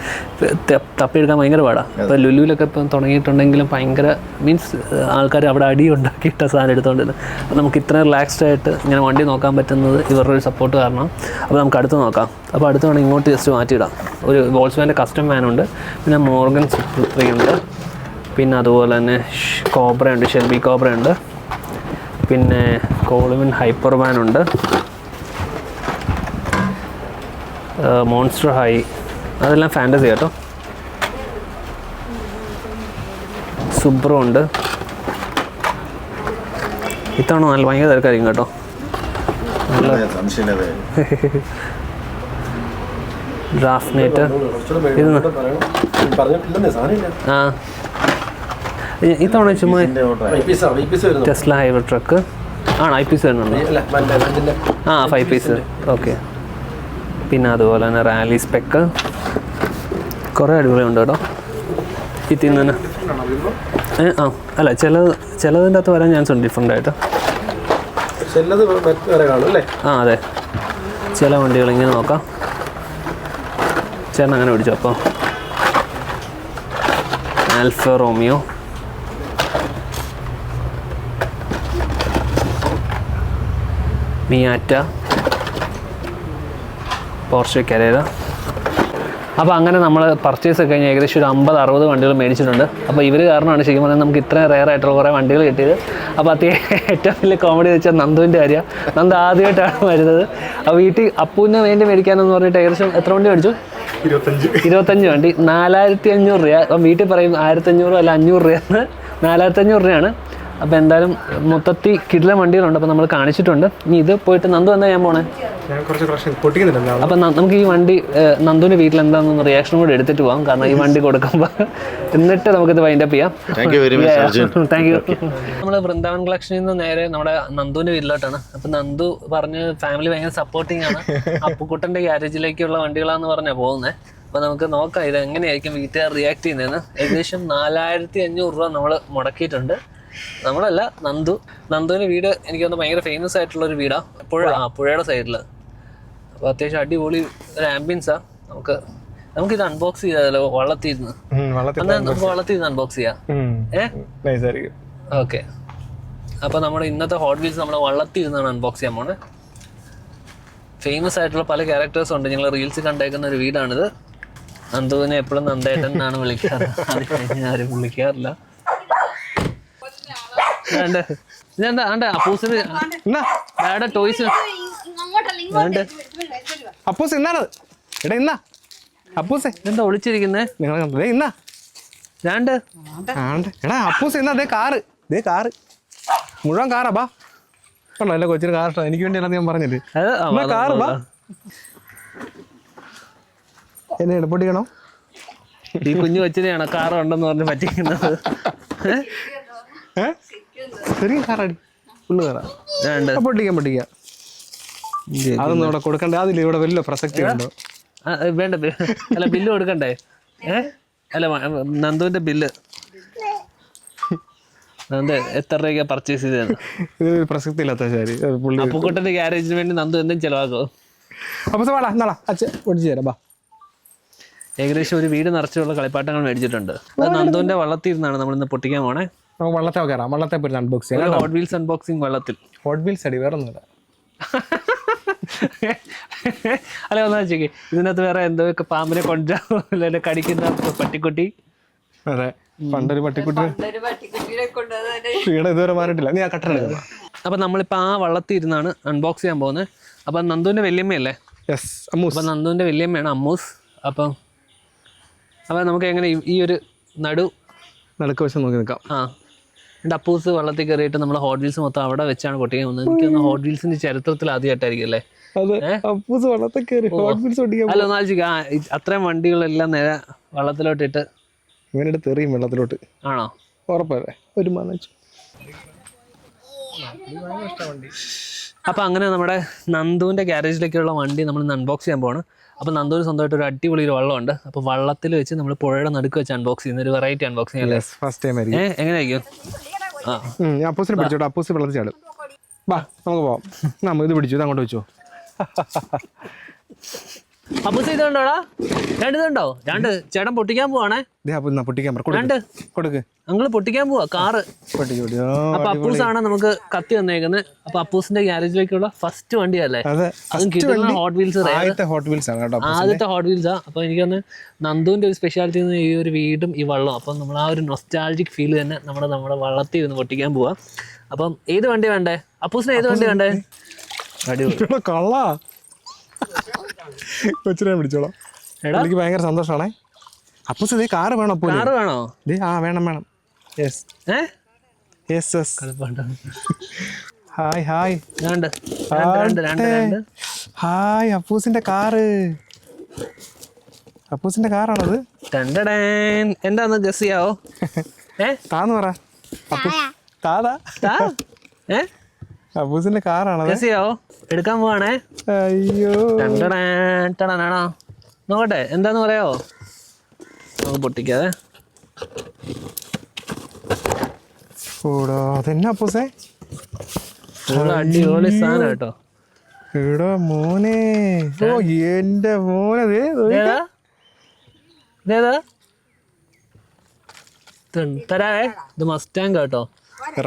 തപ്പിയെടുക്കാൻ ഭയങ്കര പാടാണ് ഇപ്പോൾ ലുലുവിലൊക്കെ ഇപ്പം തുടങ്ങിയിട്ടുണ്ടെങ്കിലും ഭയങ്കര മീൻസ് ആൾക്കാർ അവിടെ അടി ഉണ്ടാക്കിയിട്ട സാധനം എടുത്തുകൊണ്ടിരുന്നത് അപ്പോൾ നമുക്ക് ഇത്ര റിലാക്സ്ഡ് ആയിട്ട് ഇങ്ങനെ വണ്ടി നോക്കാൻ പറ്റുന്നത് ഇവരുടെ ഒരു സപ്പോർട്ട് കാരണം. അപ്പോൾ നമുക്ക് അടുത്ത് നോക്കാം. അപ്പോൾ അടുത്ത് വേണം ഇങ്ങോട്ട് ജസ്റ്റ് മാറ്റിയിടാം. ഒരു വോൾസ്വാന്റെ കസ്റ്റം വാനുണ്ട് പിന്നെ മോർഗൻ ഉണ്ട്. പിന്നെ അതുപോലെ തന്നെ കോബ്ര ഉണ്ട് ഷെൽബി കോബ്ര ഉണ്ട്. പിന്നെ കോളിമിൻ ഹൈപ്പർമാൻ ഉണ്ട്. മോൺസ്റ്റർ ഹൈ അതെല്ലാം ഫാന്റസി കേട്ടോ. സുബ്രോ ഉണ്ട്. ഇത്തവണ നല്ല ഭയങ്കര തിരക്കായിരിക്കും കേട്ടോ. ഡ്രാഫ്റ്റ് സാധനമില്ല ആ. ഇത്തവണ ചുമ്മാ ടെസ്ല ഹൈവർ ട്രക്ക്. ആണ് ഐ പീസ് വരുന്നുണ്ട്? ആ ഫൈവ് പീസ് ഓക്കെ. പിന്നെ അതുപോലെ തന്നെ റാലി സ്പെക്ക് കുറേ അടിപൊളിയുണ്ട് കേട്ടോ. ഇതിൽ നിന്ന് തന്നെ. ഏ ആ അല്ല ചില ചിലതിന്റെ അകത്ത് വരാൻ ചാൻസ് ഉണ്ട് ഡിഫറെന്റ് ആയിട്ട്. ആ അതെ. ചില വണ്ടികൾ ഇങ്ങനെ നോക്കാം. ചേട്ടൻ അങ്ങനെ പിടിച്ചു അപ്പോൾ Alfa Romeo. Miata Porsche Carrera. അപ്പോൾ അങ്ങനെ നമ്മൾ പർച്ചേസ് ഒക്കെ കഴിഞ്ഞ് ഏകദേശം ഒരു അമ്പത് അറുപത് വണ്ടികൾ മേടിച്ചിട്ടുണ്ട്. അപ്പോൾ ഇവർ കാരണമാണ് ശരിക്കും പറഞ്ഞാൽ നമുക്ക് ഇത്രയും റെയർ ആയിട്ടുള്ള കുറേ വണ്ടികൾ കിട്ടിയത്. അപ്പോൾ അത്യ ഏറ്റവും വലിയ കോമഡി വെച്ചാൽ നന്ദുവിന്റെ കാര്യം. നന്ദ ആദ്യമായിട്ടാണ് വരുന്നത്. അപ്പോൾ വീട്ടിൽ അപ്പൂവിന് വേണ്ടി മേടിക്കാനെന്ന് പറഞ്ഞിട്ട് ഏകദേശം എത്ര വണ്ടി മേടിച്ചു? ഇരുപത്തഞ്ച്. വണ്ടി. നാലായിരത്തി അഞ്ഞൂറ് രൂപ. അപ്പം വീട്ടിൽ പറയും ആയിരത്തി അഞ്ഞൂറ് അല്ല അഞ്ഞൂറ് രൂപയെന്ന് നാലായിരത്തി അഞ്ഞൂറ് രൂപയാണ്. അപ്പോൾ എന്തായാലും മൊത്തത്തിൽ കിടില വണ്ടികളുണ്ട്. അപ്പോൾ നമ്മൾ കാണിച്ചിട്ടുണ്ട്. ഇനി ഇത് പോയിട്ട് നന്ദു എന്താ ഞാൻ പോണേ? ഞാൻ കുറച്ച് കളക്ഷൻ പൊട്ടിക്കുന്നില്ല. അപ്പം നമുക്ക് ഈ വണ്ടി നന്ദുവിന്റെ നന്ദുവിന്റെ വീട്ടിൽ എന്താണെന്ന് റിയാക്ഷൻ കൂടെ എടുത്തിട്ട് പോകാം കാരണം ഈ വണ്ടി കൊടുക്കുമ്പോൾ എന്നിട്ട് നമുക്കിത് വൈൻഡ് അപ്പ് ചെയ്യാം. താങ്ക് യു നമ്മൾ വൃന്ദാവൻ കളക്ഷനിൽ നിന്ന് നേരെ നമ്മുടെ നന്ദുവിന്റെ വീട്ടിലോട്ടാണ്. അപ്പൊ നന്ദു പറഞ്ഞ് ഫാമിലി ഭയങ്കര സപ്പോർട്ടിങ് ആണ്. അപ്പുക്കുട്ടന്റെ ഗ്യാരേജിലേക്കുള്ള വണ്ടികളാന്ന് പറഞ്ഞാ പോകുന്നത് അപ്പൊ നമുക്ക് നോക്കാം ഇത് എങ്ങനെയായിരിക്കും വീട്ടുകാർ റിയാക്ട് ചെയ്യുന്നതെന്ന്. ഏകദേശം നാലായിരത്തി അഞ്ഞൂറ് രൂപ നമ്മൾ മുടക്കിയിട്ടുണ്ട്. നമ്മളല്ല നന്ദു. നന്ദുവിന്റെ വീട് എനിക്ക് തോന്നുന്നു ഭയങ്കര ഫേമസ് ആയിട്ടുള്ള ഒരു വീടാ. പുഴ. ആ പുഴയുടെ സൈഡിൽ അപ്പൊ അത്യാവശ്യം അടിപൊളി ഒരു ആംബിയൻസാ നമുക്ക് നമുക്ക് ഇത് അൺബോക്സ് വള്ളത്തിരുന്ന് വള്ളത്തിൽ എന്നാ നമുക്ക് വള്ളത്തിരുന്ന് അൺബോക്സ് ചെയ്യാം. ഏഹ് ഓക്കെ. അപ്പോൾ നമ്മുടെ ഇന്നത്തെ ഹോട്ട് വീൽസ് നമ്മൾ വള്ളത്തിൽ ഇരുന്നാണ് അൺബോക്സ് ചെയ്യാൻ പോണേ. ഫേമസ് ആയിട്ടുള്ള പല ക്യാരക്ടേഴ്സ് ഉണ്ട്. ഞങ്ങൾ റീൽസ് കണ്ടേക്കുന്ന ഒരു വീടാണിത്. നന്ദുവിനെ എപ്പോഴും നന്ദേട്ടൻ എന്നാണ് വിളിക്കാറ്. അത് കഴിഞ്ഞ് ആരും വിളിക്കാറില്ല. ഇതെന്താ ആണ്ട അപ്പൂസിന് വേണ്ട ടോയ്സ് വേണ്ട. അപ്പൂസ് എന്നാണത് എടാ ഇന്നാ. അപ്പൂസേ. ഇതെന്താ ഒളിച്ചിരിക്കുന്നേ? നിങ്ങൾ? ദേ ഇന്നാ. രണ്ട് ആണ്ട്. എടാ അപ്പൂസ് എന്നാ ദേ കാറ്. ദേ കാറ്. മുഴുവൻ കാറാ ബാ. കണ്ടോ അല്ല കൊച്ചിന് കാർ ഇഷ്ടം. എനിക്ക് വേണ്ടി ഞാൻ പറഞ്ഞത്. എന്നാ വാ, കാറ് ബാ. എന്നെ ഇടപൊട്ടിക്കണോ ഈ കുഞ്ഞു കൊച്ചിനെയാണ് കാർ ഉണ്ടെന്ന് പറഞ്ഞ് പറ്റിക്കുന്നത്? ഏ? ശരി കാറാടി ഫുള്ള് കാറാ പൊട്ടിക്കാം പൊട്ടിക്കാം. അതൊന്നും ഇവിടെ കൊടുക്കണ്ട. അതില്ല ഇവിടെ വലിയ പ്രസക്തി ഉണ്ടോ. വേണ്ട അല്ല ബില്ല് കൊടുക്കണ്ടേ? ഏ? അല്ല നന്ദുവിന്റെ ബില്ല് നന്ദു എത്ര രൂപയ്ക്ക് പർച്ചേസ് ചെയ്തത് ഇത് പ്രസക്തി ഇല്ലാത്ത ശരി. അപ്പുക്കുട്ടന്റെ ഗ്യാരേജിന് വേണ്ടി നന്ദു എന്തും ചെലവാക്കോ. അപ്പൊ വേടാ എന്നാടാ അച്ഛ ഒടിച്ചു തരാം ബാ. ഏകദേശം ഒരു വീട് നിറച്ചുള്ള കളിപ്പാട്ടങ്ങൾ മേടിച്ചിട്ടുണ്ട്. അത് നന്ദുവിന്റെ വള്ളത്തിരുന്നാണ് നമ്മൾ ഇന്ന് പൊട്ടിക്കാൻ പോണേ. നമുക്ക് വള്ളത്തെ കയറാം. വള്ളത്തെ പോയി അൺബോക്സ് ചെയ്യാം. ഹോട്ട് വീൽസ് അൺബോക്സിങ് വെള്ളത്തിൽ. ഹോട്ട് വീൽസ് അടി വേറെ ഒന്നുമില്ല അല്ല ഒന്നാ വെച്ചേക്ക് ഇതിനകത്ത് വേറെ എന്തൊക്കെ പാമ്പിനെ കൊണ്ടുവരാ കടിക്കുന്ന പട്ടിക്കുട്ടി? അതെ. പണ്ടൊരു പട്ടിക്കുട്ടി. നമ്മളിപ്പോ ഇവിടെ ഇതുവരെ മാറിയിട്ടില്ല നീ ആ എടുക്കാം. അപ്പം നമ്മളിപ്പോൾ ആ വള്ളത്തിൽ ഇരുന്നാണ് അൺബോക്സ് ചെയ്യാൻ പോകുന്നത്. അപ്പൊ നന്ദുവിന്റെ വല്യമ്മയല്ലേ? യെസ് അമ്മൂസ്. അപ്പം നന്ദുവിന്റെ വല്യമ്മയാണ് അമ്മൂസ്. അപ്പം അപ്പൊ നമുക്ക് എങ്ങനെ ഈ- ഈ ഒരു നടു നടുക്ക് വശം നോക്കി നിൽക്കാം. ആ. അപ്പൂസ് വള്ളത്തിൽ കയറിയിട്ട് നമ്മൾ ഹോട്ട് വീൽസ് മൊത്തം അവിടെ വെച്ചാണ് പൊട്ടിക്കാൻ വന്നത് എനിക്ക് ഹോട്ട് വീൽസിന്റെ ചരിത്രത്തിൽ ആദ്യമായിട്ടായിരിക്കും അല്ലേ? അല്ല ഒന്നാലോചിക്കുക ആ അത്രയും വണ്ടികളെല്ലാം നേരെ വള്ളത്തിലോട്ടിട്ട് ഇട്ട് എടുത്ത് എറിയും വെള്ളത്തിലോട്ട്. ആണോ? ഉറപ്പല്ലേ? ഒരു മനച്ചു അപ്പോൾ അങ്ങനെ നമ്മുടെ നന്ദുവിന്റെ ഗ്യാരേജിലേക്കുള്ള വണ്ടി നമ്മൾ അൺബോക്സ് ചെയ്യാൻ പോവാണ്. അപ്പോൾ നന്ദൂരി സ്വന്തമായിട്ട് ഒരു അടിപൊളി ഒരു വള്ളമുണ്ട്. അപ്പോൾ വള്ളത്തിൽ വെച്ച് നമ്മൾ പുഴയുടെ നടുക്ക് വെച്ച് അൺബോക്സ് ചെയ്യുന്ന ഒരു വെറൈറ്റി അൺബോക്സിങ് അല്ലേ? ഫസ്റ്റ് ടൈം ആയിരിക്കും. ഏ എങ്ങനെയായിരിക്കും? ആ. അപ്പൂസിനെ പിടിച്ചോട്ടെ. അപ്പൂസ് വെള്ളത്തിൽ ചാടും. വാ നമുക്ക് പോവാം. നമ്മൾ ഇത് പിടിച്ചു ഇത് അങ്ങോട്ട് വെച്ചോ. അപ്പോൾ ഇതുണ്ടോടാ? രണ്ട് ഇതുണ്ടോ? രണ്ട്. ചേട്ടൻ പൊട്ടിക്കാൻ പോവാണേ. പൊട്ടിക്കാൻ രണ്ട്. കൊടുക്ക്. ഞങ്ങൾ പൊട്ടിക്കാൻ പോവാ കാറ്. അപ്പൊ അപ്പൂസ് അപ്പൂസാണ് നമുക്ക് കത്തി വന്നേക്കുന്നത് അപ്പൊ അപ്പൂസിന്റെ ഗ്യാരേജിലേക്കുള്ള ഫസ്റ്റ് വണ്ടിയല്ലേ? അതെ കിട്ടുന്ന ഹോട്ട് വീൽസ് ആദ്യത്തെ ഹോട്ട് വീൽസ് ആണ് കേട്ടോ അപ്പൂസ്. ആദ്യത്തെ ഹോട്ട് വീൽസാ അപ്പൊ എനിക്കൊന്ന് നന്ദുവിന്റെ ഒരു സ്പെഷ്യാലിറ്റി ഈ ഒരു വീടും ഈ വള്ളവും. അപ്പൊ നമ്മൾ ആ ഒരു നൊസ്റ്റാൾജിക് ഫീൽ തന്നെ നമ്മുടെ നമ്മുടെ വള്ളത്തിൽ ഇരുന്ന് പൊട്ടിക്കാൻ പോവാ. അപ്പം ഏത് വണ്ടി വേണ്ടേ? അപ്പൂസിന് ഏത് വണ്ടി? വേണ്ടേ. അടിപൊളി. കള്ളാ. കൊച്ചിനെ പിടിച്ചോളാം എനിക്ക് ഭയങ്കര സന്തോഷമാണേ അപ്പൂസ് ഇതേ കാറ് വേണോ അപ്പൂ കാറ് വേണോ? ദേ ആ വേണം വേണം. യെസ് ഏ? Yes yes hi hi hi അപ്പൂസിന്റെ car. അപ്പൂസിന്റെ കാറാണത്. അത് എന്താന്ന് ഗസ് ചെയ്യാവോ ഏ? താന്ന് പറ. അപ്പൂ താതാ താ? ഏ? ഗസ് ചെയ്യാവോ എടുക്കാൻ പോവാണേ. അയ്യോ. ടണാണോ നോക്കട്ടെ എന്താന്ന് പറയാവോ? നമുക്ക് പൊട്ടിക്കാതെ അതെന്നാ അപ്പൂസേ? അടിപൊളി സാധനം കേട്ടോ. എടാ മോനെ. ഓ എന്റെ മോനെ. തരാവേ ഇത് മസ്റ്റാങ് കേട്ടോ.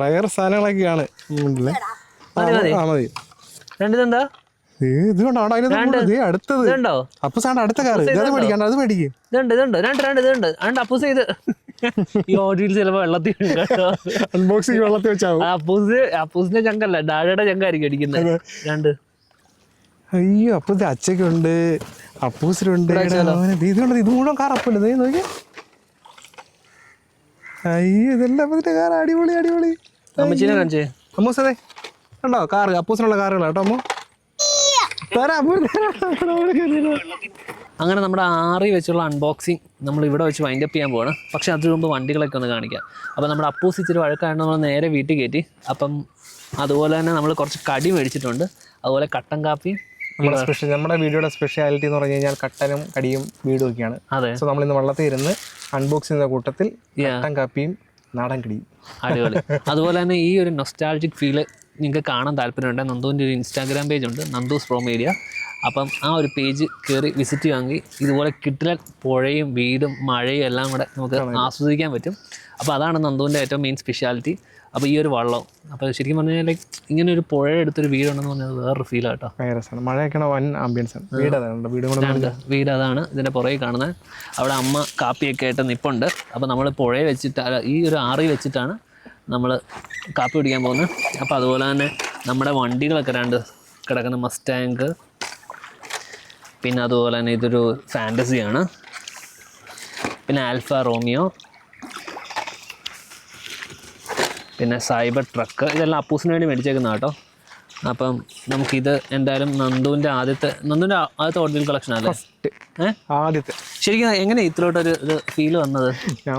റയർ സാധനങ്ങളൊക്കെയാണ്. മതി, മതി. രണ്ടിതെന്താ? ഇത് അടുത്തത്. അടുത്ത കാറ്. ഇത് അത് മേടിക്കണ്ട അത് മേടിക്കും. ഇതുണ്ട് ഇതുണ്ട്. രണ്ട് രണ്ട് ഇതുണ്ട്. രണ്ട് അപ്പൂസ് ഇത്. ഈ ഓഡിയിൽ ചിലപ്പോ വെള്ളത്തിൽ വീഴും കേട്ടോ. അൺബോക്സിങ് വെള്ളത്തിൽ വെച്ചാവും. ആ അപ്പൂസ് അപ്പൂസിന്റെ ചങ്കല്ല. ഡാഡയുടെ ചങ്കായിരിക്കും അടിക്കുന്നത് രണ്ട്. അയ്യോ അപ്പൊ ഇത് അച്ഛക്കുണ്ട് അപ്പൂസിലുണ്ട് ഇത് മുഴുവൻ കാർ അപ്പുണ്ട് ദേ നോക്കി. അയ്യോ ഇതെല്ലാം അപ്പത്തിന്റെ കാർ അടിപൊളി അടിപൊളി. അമ്മച്ചിനെ കാണിച്ചേ. അമ്മൂസേ കണ്ടോ കാറ് അപ്പൂസിനുള്ള കാറുകളാ കേട്ടോ അമ്മു. തരാം. അങ്ങനെ നമ്മുടെ ആറി വെച്ചുള്ള അൺബോക്സിങ് നമ്മൾ ഇവിടെ വെച്ച് വൈൻഡ് അപ്പ് ചെയ്യാൻ പോവാണ്. പക്ഷേ അതിനു മുമ്പ് വണ്ടികളൊക്കെ ഒന്ന് കാണിക്കാം. അപ്പോൾ നമ്മുടെ അപ്പൂസ് ഇച്ചിരി വഴക്കായിട്ട് നമ്മൾ നേരെ വീട്ടിൽ കയറ്റി അപ്പം അതുപോലെ തന്നെ നമ്മൾ കുറച്ച് കടി മേടിച്ചിട്ടുണ്ട്. അതുപോലെ കട്ടൻ കാപ്പിയും നമ്മുടെ സ്പെഷ്യൽ നമ്മുടെ വീഡിയോയുടെ സ്പെഷ്യാലിറ്റി എന്ന് പറഞ്ഞു കഴിഞ്ഞാൽ കട്ടനും കടിയും വീടും ഒക്കെയാണ്. അതെ. സോ നമ്മൾ ഇന്ന് വള്ളത്തിൽ ഇരുന്ന് അൺബോക്സ് ചെയ്യുന്ന കൂട്ടത്തിൽ കട്ടൻ കാപ്പിയും നാടൻ കടിയും. അടിപൊളി. അതുപോലെ തന്നെ ഈ ഒരു നൊസ്റ്റാൾജിക് ഫീൽ നിങ്ങൾക്ക് കാണാൻ താല്പര്യമുണ്ട് നന്ദുവിന്റെ ഒരു ഇൻസ്റ്റാഗ്രാം പേജ് ഉണ്ട് നന്ദൂസ് പ്രോ മീഡിയ അപ്പം ആ ഒരു പേജ് കയറി വിസിറ്റ് ചെയ്യുകയാണെങ്കിൽ ഇതുപോലെ കിട്ടില്ല പുഴയും വീടും മഴയും എല്ലാം കൂടെ നമുക്ക് ആസ്വദിക്കാൻ പറ്റും. അപ്പോൾ അതാണ് നന്ദുവിന്റെ ഏറ്റവും മെയിൻ സ്പെഷ്യാലിറ്റി അപ്പോൾ ഈ ഒരു വള്ളം അപ്പോൾ ശരിക്കും പറഞ്ഞു കഴിഞ്ഞാൽ ഇങ്ങനെ ഒരു പുഴ എടുത്തൊരു വീടുണ്ടെന്ന് പറഞ്ഞാൽ വേറൊരു ഫീൽ ആട്ടോ മഴയൊക്കെയാണ് വൻ ആംബിയൻസ് അതാണ് വീട് അതാണ് ഇതിന്റെ പുറകെ കാണുന്നത്. അവിടെ അമ്മ കാപ്പിയൊക്കെ ആയിട്ട് നിപ്പുണ്ട്. അപ്പോൾ നമ്മൾ പുഴയെ വെച്ചിട്ട് ഈ ഒരു ആറി വെച്ചിട്ടാണ് നമ്മൾ കാപ്പി പിടിക്കാൻ പോകുന്നത് അപ്പോൾ അതുപോലെ തന്നെ നമ്മുടെ വണ്ടികളൊക്കെ രണ്ട് കിടക്കുന്ന മസ്റ്റാങ്ക് പിന്നെ അതുപോലെ തന്നെ ഇതൊരു ഫാന്റസിയാണ് പിന്നെ ആൽഫ റോമിയോ പിന്നെ സൈബർ ട്രക്ക് ഇതെല്ലാം അപ്പൂസിന് വേണ്ടി മേടിച്ചേക്കുന്ന കേട്ടോ. അപ്പം നമുക്കിത് എന്തായാലും നന്ദുവിന്റെ ആദ്യത്തെ നന്ദുവിന്റെ ആദ്യത്തെ ഓർഡിനൽ കളക്ഷൻ അല്ലേ ആദ്യത്തെ. ശരിക്കും എങ്ങനെ ഇതിലോട്ടൊരു ഒരു ഫീൽ വന്നത്? ഞാൻ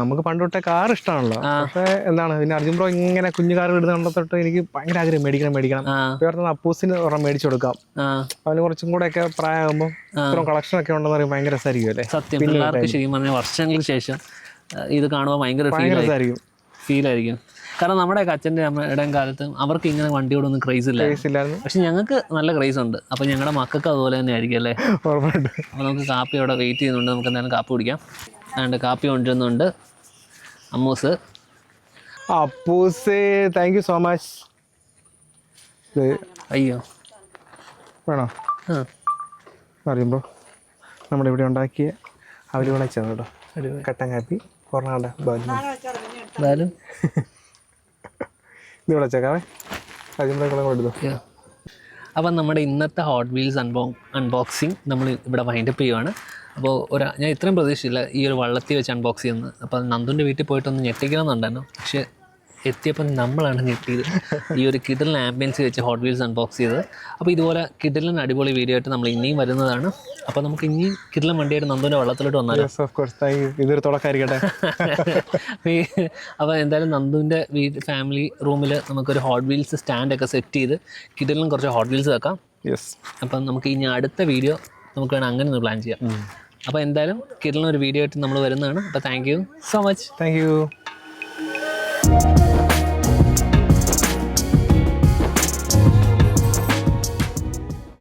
നമുക്ക് പണ്ട് തൊട്ടേ കാർ ഇഷ്ടമാണല്ലോ പക്ഷേ എന്താണ് പിന്നെ അർജുൻ ബ്രോ ഇങ്ങനെ കുഞ്ഞു കാർ ഇടുന്ന തൊട്ട് എനിക്ക് ഭയങ്കര ആഗ്രഹം മേടിക്കണം മേടിക്കണം. ഇപ്പം അപ്പൂസിന് ഒരെണ്ണം മേടിച്ചു കൊടുക്കാം. അതിന് അവന് കുറച്ചും കൂടെ ഒക്കെ പ്രായമാകുമ്പോൾ ഇത്രയും കളക്ഷൻ ഒക്കെ ഉണ്ടെന്ന് പറയുമ്പോൾ ഭയങ്കര രസമായിരിക്കും അല്ലേ? സത്യം. പിള്ളേർക്ക് ശരിക്കും പറഞ്ഞാൽ വർഷങ്ങൾക്ക് ശേഷം ഇത് കാണുമ്പോൾ ഭയങ്കര ഫീൽ ആയിരിക്കും. കാരണം നമ്മുടെ അച്ഛന്റെ അമ്മയുടെയും കാലത്ത് അവർക്ക് ഇങ്ങനെ വണ്ടിയോടൊന്നും ക്രേസ് ഇല്ല പക്ഷെ ഞങ്ങൾക്ക് നല്ല ക്രേസ് ഉണ്ട്. അപ്പം ഞങ്ങളുടെ മക്കൾക്ക് അതുപോലെ തന്നെ ആയിരിക്കും അല്ലേ? അപ്പം അപ്പോൾ നമുക്ക് കാപ്പി അവിടെ വെയിറ്റ് ചെയ്യുന്നുണ്ട്. നമുക്ക് എന്തായാലും കാപ്പി കുടിക്കാം. അതുകൊണ്ട് കാപ്പി കൊണ്ടുവരുന്നുണ്ട് അമ്മൂസ്. അപ്പൂസേ താങ്ക് യു സോ മച്ച് അയ്യോ. വേണോ? ആ. പറയുമ്പോൾ ഇവിടെ ഉണ്ടാക്കിയ അവർ വിളച്ചാണ് കേട്ടോ കട്ടൻ കാപ്പി കൊറോണ ബാലു. എന്തായാലും ഇത് വെച്ചേക്കാവേ കൊടുത്തു അപ്പം നമ്മുടെ ഇന്നത്തെ ഹോട്ട് വീൽസ് അൺബോ അൺബോക്സിങ് നമ്മൾ ഇവിടെ വൈൻഡപ്പ് ചെയ്യുവാണ്. അപ്പോൾ ഒരു ഞാൻ ഇത്രയും പ്രതീക്ഷിച്ചില്ല ഈ ഒരു വള്ളത്തിൽ വെച്ച് അൺബോക്സ് ചെയ്യുന്നത്. അപ്പോൾ നന്ദുന്റെ വീട്ടിൽ പോയിട്ടൊന്ന് ഞെട്ടിക്കണം എന്നുണ്ടായിരുന്നു പക്ഷേ എത്തിയപ്പോൾ നമ്മളാണ് ഞെട്ടിയത്. ഈ ഒരു കിഡലിൻ ആംബിയൻസ് വെച്ച് ഹോട്ട് വീൽസ് അൺബോക്സ് ചെയ്തത്. അപ്പോൾ ഇതുപോലെ കിഡിലിന് അടിപൊളി വീഡിയോ ആയിട്ട് നമ്മൾ ഇനിയും വരുന്നതാണ്. അപ്പോൾ നമുക്ക് ഇനിയും കിഡലൻ വണ്ടിയായിട്ട് നന്ദുവിന്റെ വള്ളത്തിലോട്ട് വന്നാലോ? ഇതൊരു തുടക്കമായിരിക്കട്ടെ. അപ്പോൾ എന്തായാലും നന്ദുവിന്റെ വീട് ഫാമിലി റൂമിൽ നമുക്കൊരു ഹോട്ട് വീൽസ് സ്റ്റാൻഡൊക്കെ സെറ്റ് ചെയ്ത് കിഡലിനും കുറച്ച് ഹോട്ട് വീൽസ് വെക്കാം. യെസ് അപ്പം നമുക്ക് ഇനി അടുത്ത വീഡിയോ നമുക്ക് വേണം അങ്ങനെ ഒന്ന് പ്ലാൻ ചെയ്യാം. അപ്പോൾ എന്തായാലും കിരളിന് ഒരു വീഡിയോ ആയിട്ട് നമ്മൾ വരുന്നതാണ്. അപ്പോൾ thank you so much thank you